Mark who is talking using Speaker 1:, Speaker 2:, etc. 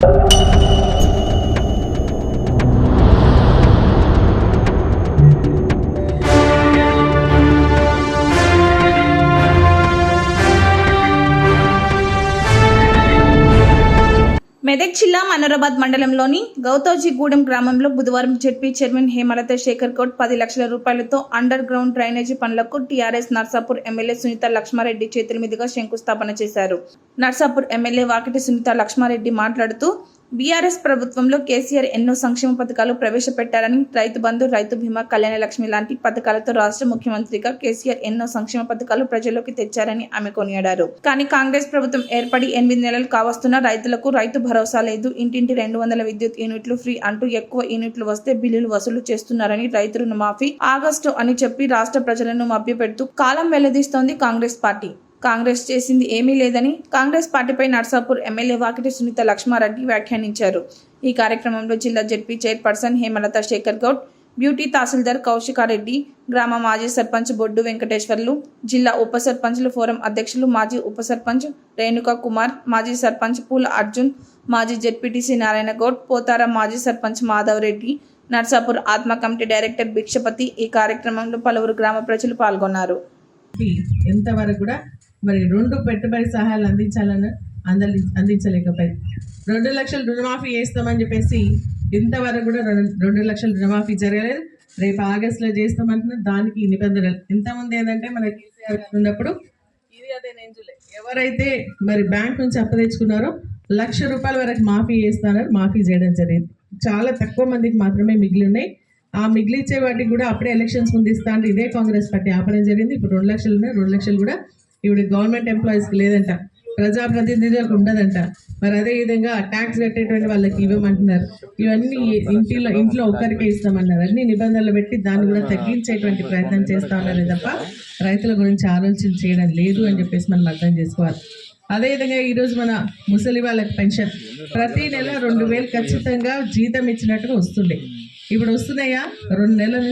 Speaker 1: you. Medak జిల్లా మనోరాబాద్ మండలంలోని గౌతోజీగూడెం గ్రామంలో బుధవారం జెడ్పీ చైర్మన్ హేమలత శేఖర్ గౌడ్ పది లక్షల రూపాయలతో అండర్ గ్రౌండ్ డ్రైనేజీ పనులకు టీఆర్ఎస్ నర్సాపూర్ ఎమ్మెల్యే సునీత లక్ష్మారెడ్డి చేతుల మీదుగా శంకుస్థాపన చేశారు. నర్సాపూర్ ఎమ్మెల్యే వాకిటి సునీత లక్ష్మారెడ్డి మాట్లాడుతూ బీఆర్ఎస్ ప్రభుత్వంలో కేసీఆర్ ఎన్నో సంక్షేమ పథకాలు ప్రవేశపెట్టారని రైతు బంధు రైతు బీమా కళ్యాణ లక్ష్మి లాంటి పథకాలతో రాష్ట్ర ముఖ్యమంత్రిగా కేసీఆర్ ఎన్నో సంక్షేమ పథకాలు ప్రజల్లోకి తెచ్చారని ఆమె కొనియాడారు. కానీ కాంగ్రెస్ ప్రభుత్వం ఏర్పడి ఎనిమిది నెలలు కావస్తున్న రైతులకు రైతు భరోసా లేదు. ఇంటింటి రెండు వందల విద్యుత్ యూనిట్లు ఫ్రీ అంటూ ఎక్కువ యూనిట్లు వస్తే బిల్లులు వసూలు చేస్తున్నారని రైతు రుణమాఫీ ఆగస్టు అని చెప్పి రాష్ట్ర ప్రజలను మభ్యపెడుతూ కాలం వెల్లదీస్తోంది కాంగ్రెస్ పార్టీ. కాంగ్రెస్ చేసింది ఏమీ లేదని కాంగ్రెస్ పార్టీపై నర్సాపూర్ ఎమ్మెల్యే వాకిటి సునీత లక్ష్మారెడ్డి వ్యాఖ్యానించారు. ఈ కార్యక్రమంలో జిల్లా ZP chairperson Hemalatha Shekar Goud beauty tahsildar Kaushika Reddy గ్రామ మాజీ సర్పంచ్ బొడ్డు వెంకటేశ్వర్లు జిల్లా ఉప సర్పంచ్ల ఫోరం అధ్యక్షులు మాజీ ఉప సర్పంచ్ రేణుకా కుమార్ మాజీ సర్పంచ్ పూల అర్జున్ మాజీ జెడ్పీటీసీ నారాయణ గౌడ్ పోతార మాజీ సర్పంచ్ మాధవ్ రెడ్డి నర్సాపూర్ ఆత్మ కమిటీ డైరెక్టర్ భిక్షపతి ఈ కార్యక్రమంలో పలువురు గ్రామ ప్రజలు పాల్గొన్నారు.
Speaker 2: ఎంతవరకు కూడా మరి రెండు పెట్టుబడి సహాయాలు అందించాలని అందలి అందించలేకపోయి రెండు లక్షలు రుణమాఫీ చేస్తామని చెప్పేసి ఇంతవరకు కూడా రెండు రెండు లక్షలు రుణమాఫీ జరగలేదు. రేపు ఆగస్టులో చేస్తామంటున్నారు దానికి నిబంధనలు. ఇంతకుముందు ఏంటంటే మన కేసీఆర్ గారు ఉన్నప్పుడు ఇది అదే నేను ఎవరైతే మరి బ్యాంక్ నుంచి అప్పు తెచ్చుకున్నారో లక్ష రూపాయల వరకు మాఫీ చేస్తానని మాఫీ చేయడం జరిగింది. చాలా తక్కువ మందికి మాత్రమే మిగిలి ఉన్నాయి. ఆ మిగిలిచ్చే వాటికి కూడా అప్పుడే ఎలక్షన్స్ ముందు ఇస్తా అంటే ఇదే కాంగ్రెస్ పార్టీ ఆపడం జరిగింది. ఇప్పుడు రెండు లక్షలు ఉన్నాయి. రెండు లక్షలు కూడా ఇప్పుడు గవర్నమెంట్ ఎంప్లాయీస్కి లేదంట. ప్రజాప్రతినిధులకు ఉండదంట. మరి అదే విధంగా ట్యాక్స్ కట్టేటువంటి వాళ్ళకి ఇవ్వమంటున్నారు. ఇవన్నీ ఇంటిలో ఇంట్లో ఒక్కరికే ఇస్తామన్నారు. అన్ని నిబంధనలు పెట్టి దాన్ని కూడా తగ్గించేటువంటి ప్రయత్నం చేస్తా ఉన్నారు తప్ప రైతుల గురించి ఆలోచన చేయడం లేదు అని చెప్పేసి మనం అర్థం చేసుకోవాలి. అదేవిధంగా ఈరోజు మన ముసలి వాళ్ళకి పెన్షన్. ప్రతి నెల రెండు వేలు ఖచ్చితంగా జీతం ఇచ్చినట్టుగా వస్తుండే. ఇప్పుడు వస్తున్నాయా? రెండు నెలల నుంచి